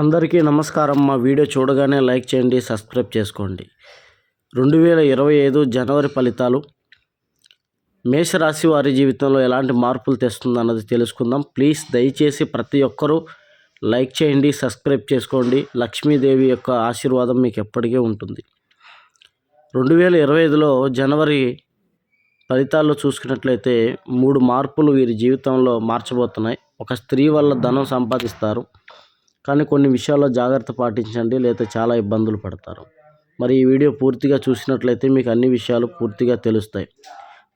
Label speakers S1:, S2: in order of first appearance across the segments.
S1: అందరికీ నమస్కారం. మా వీడియో చూడగానే లైక్ చేయండి సబ్స్క్రైబ్ చేసుకోండి. రెండు వేల ఇరవై ఐదు జనవరి ఫలితాలు. మేషరాశి వారి జీవితంలో ఎలాంటి మార్పులు తెస్తుందన్నది తెలుసుకుందాం. ప్లీజ్ దయచేసి ప్రతి ఒక్కరూ లైక్ చేయండి సబ్స్క్రైబ్ చేసుకోండి. లక్ష్మీదేవి యొక్క ఆశీర్వాదం మీకు ఎప్పటికీ ఉంటుంది. రెండు వేల ఇరవై ఐదులో జనవరి ఫలితాల్లో చూసుకున్నట్లయితే మూడు మార్పులు వీరి జీవితంలో మార్చబోతున్నాయి. ఒక స్త్రీ వల్ల ధనం సంపాదిస్తారు. కానీ కొన్ని విషయాల్లో జాగ్రత్త పాటించండి లేదా చాలా ఇబ్బందులు పడతారు. మరి ఈ వీడియో పూర్తిగా చూసినట్లయితే మీకు అన్ని విషయాలు పూర్తిగా తెలుస్తాయి.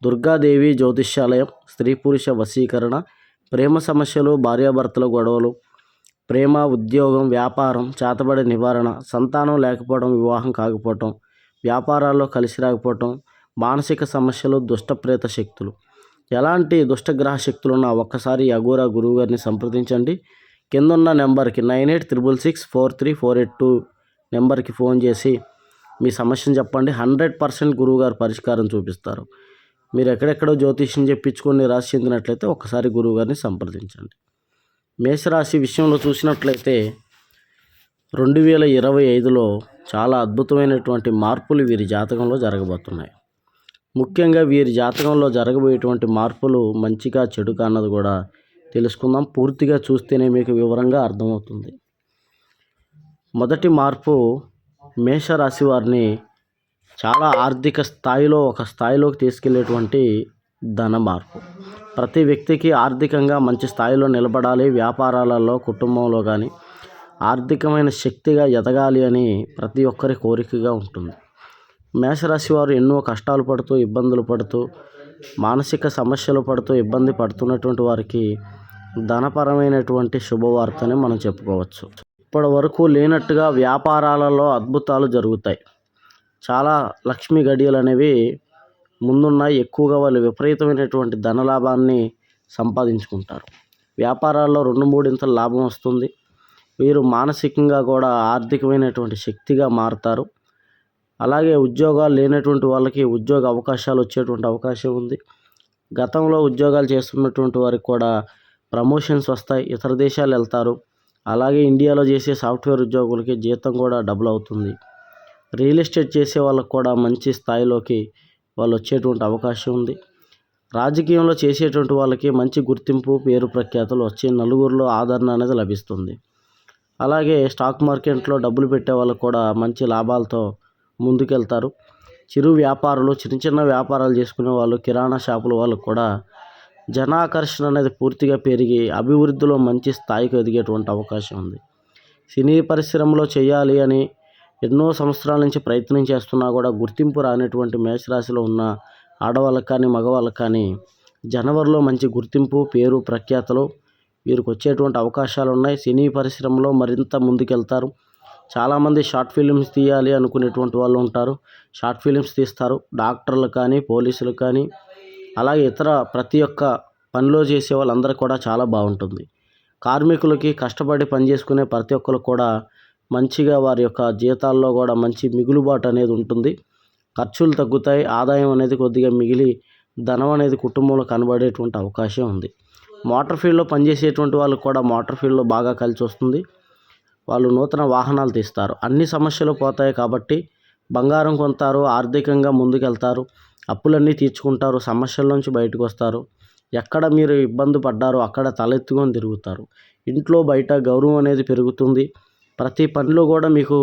S1: దుర్గాదేవి జ్యోతిష్యాలయం స్త్రీ పురుష వశీకరణ ప్రేమ సమస్యలు భార్యాభర్తల గొడవలు ప్రేమ ఉద్యోగం వ్యాపారం చేతబడి నివారణ సంతానం లేకపోవడం వివాహం కాకపోవటం వ్యాపారాల్లో కలిసి రాకపోవటం మానసిక సమస్యలు దుష్టప్రేత శక్తులు. ఎలాంటి దుష్టగ్రహ శక్తులున్నా ఒక్కసారి అఘోరా గురువు గారిని సంప్రదించండి. కిందన్న నెంబర్కి nine eight triple six four three four eight two నెంబర్కి ఫోన్ చేసి మీ సమస్యను చెప్పండి. హండ్రెడ్ పర్సెంట్ గురువుగారు పరిష్కారం చూపిస్తారు. మీరు ఎక్కడెక్కడో జ్యోతిష్యం చెప్పించుకొని రాశి చెందినట్లయితే ఒకసారి గురువుగారిని సంప్రదించండి. మేషరాశి విషయంలో చూసినట్లయితే రెండు వేల ఇరవై ఐదులో చాలా అద్భుతమైనటువంటి మార్పులు వీరి జాతకంలో జరగబోతున్నాయి. ముఖ్యంగా వీరి జాతకంలో జరగబోయేటువంటి మార్పులు మంచిగా చెడుగా అన్నది కూడా తెలుసుకుందాం. పూర్తిగా చూస్తేనే మీకు వివరంగా అర్థమవుతుంది. మొదటి మార్పు మేషరాశి వారిని చాలా ఆర్థిక స్థాయిలో ఒక స్థాయిలోకి తీసుకెళ్ళేటువంటి ధన మార్పు. ప్రతి వ్యక్తికి ఆర్థికంగా మంచి స్థాయిలో నిలబడాలి. వ్యాపారాలలో కుటుంబంలో కానీ ఆర్థికమైన శక్తిగా ఎదగాలి అని ప్రతి ఒక్కరి కోరికగా ఉంటుంది. మేషరాశి వారు ఎన్నో కష్టాలు పడుతూ ఇబ్బందులు పడుతూ మానసిక సమస్యలు పడుతూ ఇబ్బంది పడుతున్నటువంటి వారికి ధనపరమైనటువంటి శుభవార్తని మనం చెప్పుకోవచ్చు. ఇప్పటి వరకు లేనట్టుగా వ్యాపారాలలో అద్భుతాలు జరుగుతాయి. చాలా లక్ష్మీ గడియలు అనేవి ముందున్నాయి. ఎక్కువగా వాళ్ళు విపరీతమైనటువంటి ధనలాభాన్ని సంపాదించుకుంటారు. వ్యాపారాల్లో రెండు మూడింతల లాభం వస్తుంది. వీరు మానసికంగా కూడా ఆర్థికమైనటువంటి శక్తిగా మారుతారు. అలాగే ఉద్యోగాలు లేనటువంటి వాళ్ళకి ఉద్యోగ అవకాశాలు వచ్చేటువంటి అవకాశం ఉంది. గతంలో ఉద్యోగాలు చేస్తున్నటువంటి వారికి కూడా ప్రమోషన్స్ వస్తాయి ఇతర దేశాలు వెళ్తారు. అలాగే ఇండియాలో చేసే సాఫ్ట్వేర్ ఉద్యోగులకి జీతం కూడా డబుల్ అవుతుంది. రియల్ ఎస్టేట్ చేసే వాళ్ళకు కూడా మంచి స్థాయిలోకి వాళ్ళు వచ్చేటువంటి అవకాశం ఉంది. రాజకీయంలో చేసేటువంటి వాళ్ళకి మంచి గుర్తింపు పేరు ప్రఖ్యాతులు వచ్చి నలుగురిలో ఆదరణ అనేది లభిస్తుంది. అలాగే స్టాక్ మార్కెట్లో డబ్బులు పెట్టే వాళ్ళకు కూడా మంచి లాభాలతో ముందుకెళ్తారు. చిరు వ్యాపారులు చిన్న చిన్న వ్యాపారాలు చేసుకునే వాళ్ళు కిరాణా షాపుల వాళ్ళకు కూడా జనాకర్షణ అనేది పూర్తిగా పెరిగి అభివృద్ధిలో మంచి స్థాయికి ఎదిగేటువంటి అవకాశం ఉంది. సినీ పరిశ్రమలో చేయాలి అని ఎన్నో సంవత్సరాల నుంచి ప్రయత్నం చేస్తున్నా కూడా గుర్తింపు రానటువంటి మేషరాశిలో ఉన్న ఆడవాళ్ళకి కానీ మగవాళ్ళకి కానీ జనవరిలో మంచి గుర్తింపు పేరు ప్రఖ్యాతలు వీరికి వచ్చేటువంటి అవకాశాలు ఉన్నాయి. సినీ పరిశ్రమలో మరింత ముందుకెళ్తారు. చాలామంది షార్ట్ ఫిలిమ్స్ తీయాలి అనుకునేటువంటి వాళ్ళు ఉంటారు. షార్ట్ ఫిలిమ్స్ తీస్తారు. డాక్టర్లు కానీ పోలీసులు కానీ అలాగే ఇతర ప్రతి ఒక్క పనిలో చేసే వాళ్ళందరూ కూడా చాలా బాగుంటుంది. కార్మికులకి కష్టపడి పనిచేసుకునే ప్రతి ఒక్కరు కూడా మంచిగా వారి యొక్క జీతాల్లో కూడా మంచి మిగులుబాటు అనేది ఉంటుంది. ఖర్చులు తగ్గుతాయి ఆదాయం అనేది కొద్దిగా మిగిలి ధనం అనేది కుటుంబంలో కనబడేటువంటి అవకాశం ఉంది. మోటార్ ఫీల్డ్లో పనిచేసేటువంటి వాళ్ళు కూడా మోటార్ ఫీల్డ్లో బాగా కలిసి వస్తుంది. వాళ్ళు నూతన వాహనాలు తీస్తారు. అన్ని సమస్యలు పోతాయి కాబట్టి బంగారం కొంటారు ఆర్థికంగా ముందుకెళ్తారు. అప్పులన్నీ తీర్చుకుంటారు సమస్యల నుంచి బయటకు వస్తారు ఎక్కడ మీరు ఇబ్బంది పడ్డారో అక్కడ తలెత్తుకొని తిరుగుతారు. ఇంట్లో బయట గౌరవం అనేది పెరుగుతుంది. ప్రతి పనిలో కూడా మీకు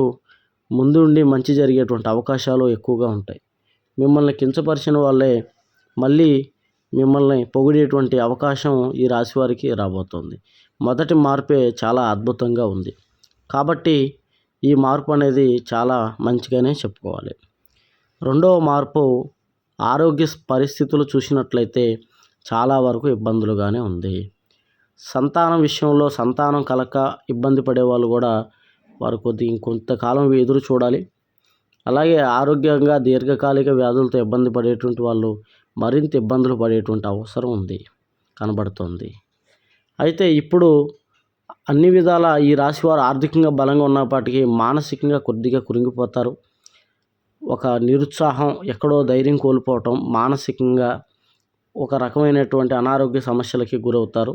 S1: ముందుండి మంచి జరిగేటువంటి అవకాశాలు ఎక్కువగా ఉంటాయి. మిమ్మల్ని కించపరిచిన వాళ్ళే మళ్ళీ మిమ్మల్ని పొగిడేటువంటి అవకాశం ఈ రాశి వారికి రాబోతుంది. మొదటి మార్పే చాలా అద్భుతంగా ఉంది. కాబట్టి ఈ మార్పు అనేది చాలా మంచిగానే చెప్పుకోవాలి. రెండవ మార్పు ఆరోగ్య పరిస్థితులు చూసినట్లయితే చాలా వరకు ఇబ్బందులుగానే ఉంది. సంతానం విషయంలో సంతానం కలక ఇబ్బంది పడే వాళ్ళు కూడా వారు కొద్ది ఇంకొంతకాలం ఎదురు చూడాలి. అలాగే ఆరోగ్యంగా దీర్ఘకాలిక వ్యాధులతో ఇబ్బంది పడేటువంటి వాళ్ళు మరింత ఇబ్బందులు పడేటువంటి అవసరం ఉంది కనబడుతుంది. అయితే ఇప్పుడు అన్ని విధాల ఈ రాశి వారు ఆర్థికంగా బలంగా ఉన్నప్పటికీ మానసికంగా కొద్దిగా కురింగిపోతారు. ఒక నిరుత్సాహం ఎక్కడో ధైర్యం కోల్పోవటం మానసికంగా ఒక రకమైనటువంటి అనారోగ్య సమస్యలకి గురవుతారు.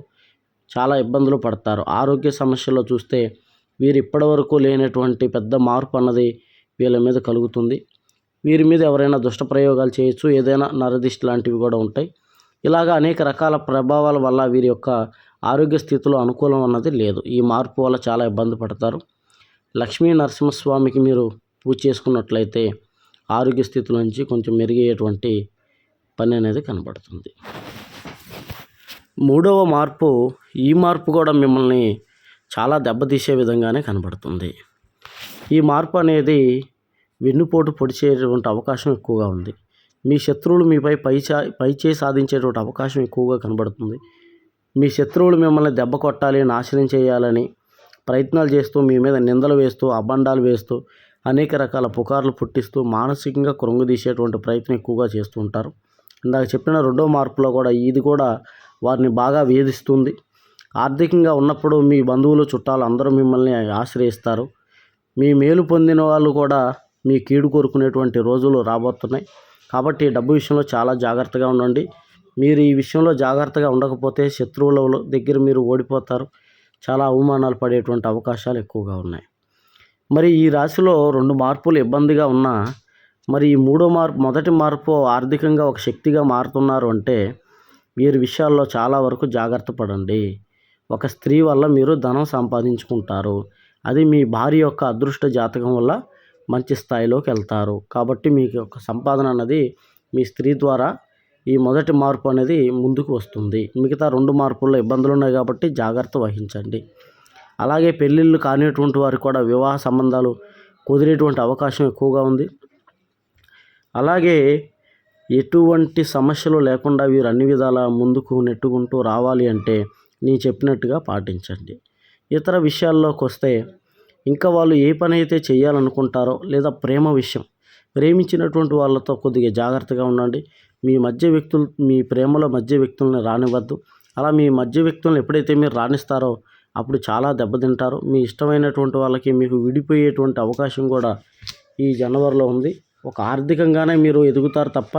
S1: చాలా ఇబ్బందులు పడతారు. ఆరోగ్య సమస్యల్లో చూస్తే వీరు ఇప్పటివరకు లేనటువంటి పెద్ద మార్పు అన్నది వీళ్ళ మీద కలుగుతుంది. వీరి మీద ఎవరైనా దుష్ట ప్రయోగాలు చేయొచ్చు ఏదైనా నరదిష్టి లాంటివి కూడా ఉంటాయి. ఇలాగ అనేక రకాల ప్రభావాల వల్ల వీరి యొక్క ఆరోగ్య స్థితిలో అనుకూలం అన్నది లేదు. ఈ మార్పు వల్ల చాలా ఇబ్బంది పడతారు. లక్ష్మీ నరసింహస్వామికి మీరు పూజ చేసుకున్నట్లయితే ఆరోగ్య స్థితి నుంచి కొంచెం మెరుగయ్యేటువంటి పని అనేది కనబడుతుంది. మూడవ మార్పు ఈ మార్పు కూడా మిమ్మల్ని చాలా దెబ్బతీసే విధంగానే కనబడుతుంది. ఈ మార్పు అనేది వెన్నుపోటు పొడిచేటువంటి అవకాశం ఎక్కువగా ఉంది. మీ శత్రువులు మీపై పైచా పైచే సాధించేటువంటి అవకాశం ఎక్కువగా కనబడుతుంది. మీ శత్రువులు మిమ్మల్ని దెబ్బ కొట్టాలి నాశనం చేయాలని ప్రయత్నాలు చేస్తూ మీ మీద నిందలు వేస్తూ అబండాలు వేస్తూ అనేక రకాల పుకార్లు పుట్టిస్తూ మానసికంగా కృంగదీసేటువంటి ప్రయత్నం ఎక్కువగా చేస్తూ ఉంటారు. ఇందాక చెప్పిన రెండో మార్పులో కూడా ఇది కూడా వారిని బాగా వేధిస్తుంది. ఆర్థికంగా ఉన్నప్పుడు మీ బంధువులు చుట్టాలు అందరూ మిమ్మల్ని ఆశ్రయిస్తారు. మీ మేలు పొందిన వాళ్ళు కూడా మీ కీడు కోరుకునేటువంటి రోజులు రాబోతున్నాయి. కాబట్టి డబ్బు విషయంలో చాలా జాగ్రత్తగా ఉండండి. మీరు ఈ విషయంలో జాగ్రత్తగా ఉండకపోతే శత్రువుల దగ్గర మీరు ఓడిపోతారు. చాలా అవమానాలు పడేటువంటి అవకాశాలు ఎక్కువగా ఉన్నాయి. మరి ఈ రాశిలో రెండు మార్పులు ఇబ్బందిగా ఉన్నా మరి ఈ మూడో మార్పు మొదటి మార్పు ఆర్థికంగా ఒక శక్తిగా మారుతున్నారు అంటే వీరి విషయాల్లో చాలా వరకు జాగ్రత్త పడండి. ఒక స్త్రీ వల్ల మీరు ధనం సంపాదించుకుంటారు. అది మీ భార్య యొక్క అదృష్ట జాతకం వల్ల మంచి స్థాయిలోకి వెళ్తారు. కాబట్టి మీకు ఒక సంపాదన అన్నది మీ స్త్రీ ద్వారా ఈ మొదటి మార్పు అనేది ముందుకు వస్తుంది. మిగతా రెండు మార్పుల్లో ఇబ్బందులు ఉన్నాయి కాబట్టి జాగ్రత్త వహించండి. అలాగే పెళ్ళిళ్ళు కానిటువంటి వారికి కూడా వివాహ సంబంధాలు కుదిరేటువంటి అవకాశం ఎక్కువగా ఉంది. అలాగే ఎటువంటి సమస్యలు లేకుండా వీరు అన్ని విధాల ముందుకు నెట్టుకుంటూ రావాలి అంటే నేను చెప్పినట్టుగా పాటించండి. ఇతర విషయాల్లోకి వస్తే ఇంకా వాళ్ళు ఏ పని అయితే చేయాలనుకుంటారో లేదా ప్రేమ విషయం ప్రేమించినటువంటి వాళ్ళతో కొద్దిగా జాగ్రత్తగా ఉండండి. మీ మధ్య వ్యక్తులు మీ ప్రేమలో మధ్య వ్యక్తులను రానివ్వద్దు. అలా మీ మధ్య వ్యక్తులను ఎప్పుడైతే మీరు రాణిస్తారో అప్పుడు చాలా దెబ్బతింటారు. మీ ఇష్టమైనటువంటి వాళ్ళకి మీకు విడిపోయేటువంటి అవకాశం కూడా ఈ జనవరిలో ఉంది. ఒక ఆర్థికంగానే మీరు ఎదుగుతారు తప్ప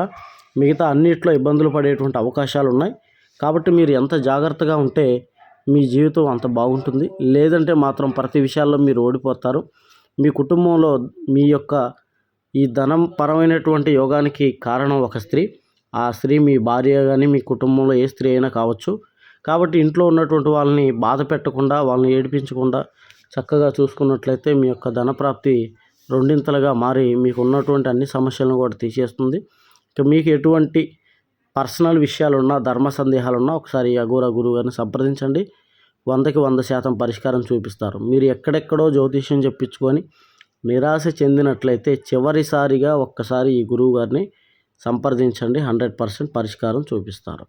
S1: మిగతా అన్నిట్లో ఇబ్బందులు పడేటువంటి అవకాశాలు ఉన్నాయి. కాబట్టి మీరు ఎంత జాగ్రత్తగా ఉంటే మీ జీవితం అంత బాగుంటుంది. లేదంటే మాత్రం ప్రతి విషయాల్లో మీరు ఓడిపోతారు. మీ కుటుంబంలో మీ యొక్క ఈ ధనం పరమైనటువంటి యోగానికి కారణం ఒక స్త్రీ. ఆ స్త్రీ మీ భార్య కానీ మీ కుటుంబంలో ఏ స్త్రీ అయినా కావచ్చు. కాబట్టి ఇంట్లో ఉన్నటువంటి వాళ్ళని బాధ పెట్టకుండా వాళ్ళని ఏడిపించకుండా చక్కగా చూసుకున్నట్లయితే మీ యొక్క ధనప్రాప్తి రెండింతలుగా మారి మీకు ఉన్నటువంటి అన్ని సమస్యలను కూడా తీసేస్తుంది. ఇక మీకు ఎటువంటి పర్సనల్ విషయాలున్నా ధర్మ సందేహాలున్నా ఒకసారి అఘోర గురువు గారిని సంప్రదించండి. వందకి వంద శాతం పరిష్కారం చూపిస్తారు. మీరు ఎక్కడెక్కడో జ్యోతిష్యం చెప్పించుకొని నిరాశ చెందినట్లయితే చివరిసారిగా ఒక్కసారి ఈ గురువు గారిని సంప్రదించండి. హండ్రెడ్ పర్సెంట్ పరిష్కారం చూపిస్తారు.